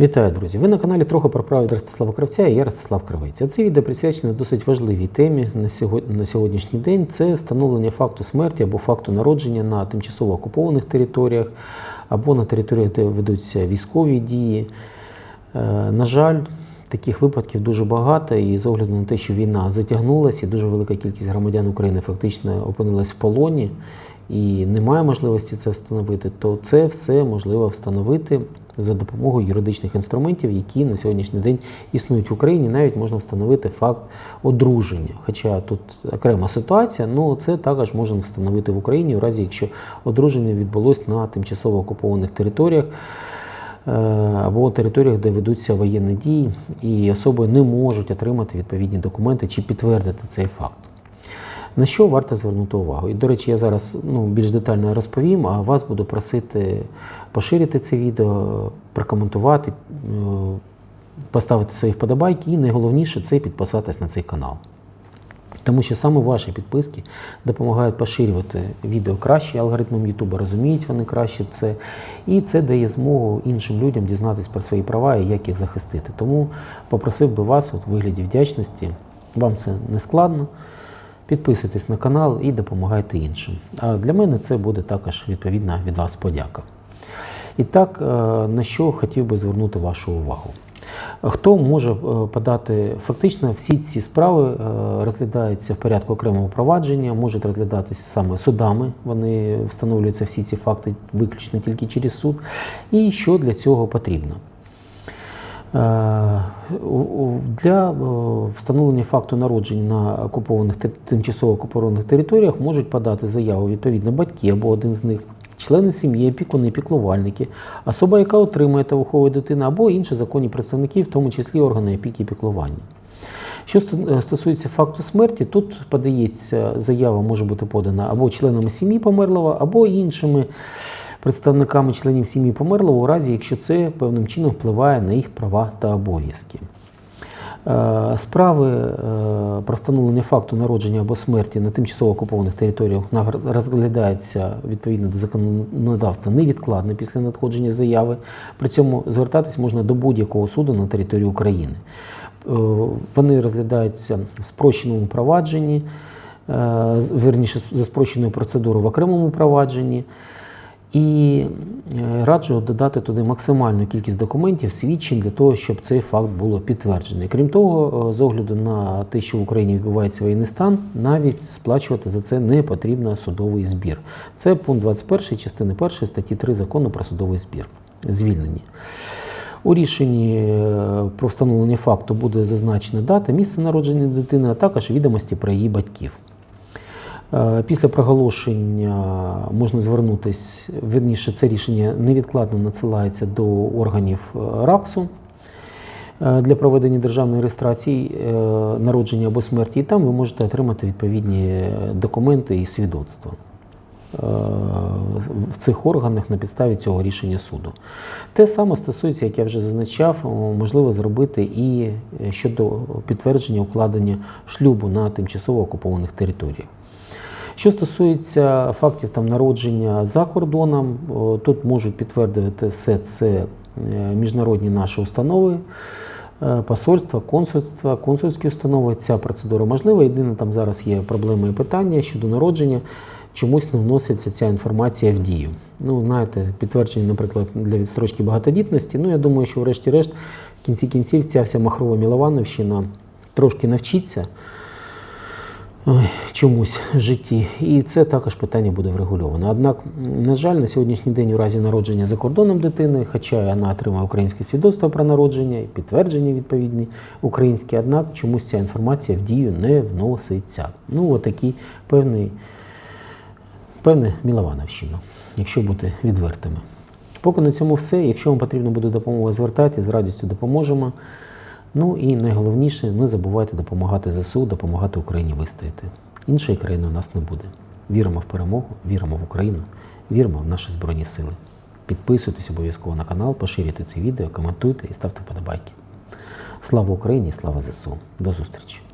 Вітаю, друзі! Ви на каналі трохи про право від Ростислава Кравця і я Ростислав Кравець. А це відео присвячено досить важливій темі на сьогодні, на сьогоднішній день. Це встановлення факту смерті або факту народження на тимчасово окупованих територіях або на територіях, де ведуться військові дії. Е, На жаль, таких випадків дуже багато, і з огляду на те, що війна затягнулася, і дуже велика кількість громадян України фактично опинилась в полоні, і немає можливості це встановити, то це все можливо встановити за допомогою юридичних інструментів, які на сьогоднішній день існують в Україні. Навіть можна встановити факт одруження. Хоча тут окрема ситуація, але це також можна встановити в Україні, в разі якщо одруження відбулось на тимчасово окупованих територіях е, або територіях, де ведуться воєнні дії, і особи не можуть отримати відповідні документи чи підтвердити цей факт. На що варто звернути увагу? І, до речі, я зараз ну, більш детально розповім, а вас буду просити поширити це відео, прокоментувати, е, поставити свої вподобайки і найголовніше це підписатись на цей канал. Тому що саме ваші підписки допомагають поширювати відео краще, алгоритмом Ютуба розуміють вони краще це. І це дає змогу іншим людям дізнатися про свої права і як їх захистити. Тому попросив би вас от, у вигляді вдячності, вам це не складно. Підписуйтесь на канал і допомагайте іншим. А для мене це буде також відповідна від вас подяка. І так, е, на що хотів би звернути вашу увагу. Хто може е, подати фактично всі ці справи е, розглядаються в порядку окремого провадження, можуть розглядатися саме судами. Вони встановлюються всі ці факти виключно тільки через суд. І що для цього потрібно? Е, Для е, встановлення факту народження на окупованих тимчасово окупованих територіях можуть подати заяву відповідно батьки або один з них, члени сім'ї, опікуни, піклувальники, особа, яка отримує та виховує дитину, або інші законні представники, в тому числі органи опіки і піклування. Що е, стосується факту смерті, тут подається заява може бути подана або членами сім'ї померлого, або іншими представниками членів сім'ї померлого, у разі якщо це певним чином впливає на їх права та обов'язки. Е, Справи е, про встановлення факту народження або смерті на тимчасово окупованих територіях розглядаються відповідно до законодавства невідкладно після надходження заяви. При цьому звертатись можна до будь-якого суду на території України. Е, Вони розглядаються в спрощеному провадженні, верніше за спрощеною процедурою в окремому провадженні. І е, раджу додати туди максимальну кількість документів, свідчень для того, щоб цей факт було підтверджений. Крім того, е, з огляду на те, що в Україні відбувається воєнний стан, навіть сплачувати за це не потрібно судовий збір. Це пункт 21 частини 1 статті 3 закону про судовий збір. Звільнені. У рішенні е, про встановлення факту буде зазначена дата, місце народження дитини, а також відомості про її батьків. Е, Після проголошення можна звернутися, верніше, це рішення невідкладно надсилається до органів е, РАКСу е, для проведення державної реєстрації народження або смерті, і там ви можете отримати відповідні документи і свідоцтва в цих органах на підставі цього рішення суду. Те саме стосується, як я вже зазначав, можливо зробити і щодо підтвердження укладення шлюбу на тимчасово окупованих територіях. Що стосується фактів там народження за кордоном, тут можуть підтвердити все це е, міжнародні наші установи, е, посольства, консульства, консульські установи. Ця процедура можлива. Єдине, там зараз є проблеми і питання щодо народження. Чомусь не вноситься ця інформація в дію. Ну, знаєте, підтвердження, наприклад, для відстрочки багатодітності. Ну, я думаю, що врешті-решт, в кінці кінців, ця вся махрова Міловановщина трошки навчиться чомусь в житті. І це також питання буде врегульовано. Однак, на жаль, на сьогоднішній день у разі народження за кордоном дитини, хоча вона отримає українське свідоцтво про народження і підтвердження відповідні українські, однак чомусь ця інформація в дію не вноситься. Ну, отакий певний, певне Міловановщина, якщо бути відвертими. Поки на цьому все. Якщо вам потрібна буде допомога, звертайтеся, з радістю допоможемо. Ну і найголовніше, не забувайте допомагати ЗСУ, допомагати Україні вистояти. Іншої країни у нас не буде. Віримо в перемогу, віримо в Україну, віримо в наші Збройні Сили. Підписуйтесь обов'язково на канал, поширюйте це відео, коментуйте і ставте вподобайки. Слава Україні, слава ЗСУ. До зустрічі!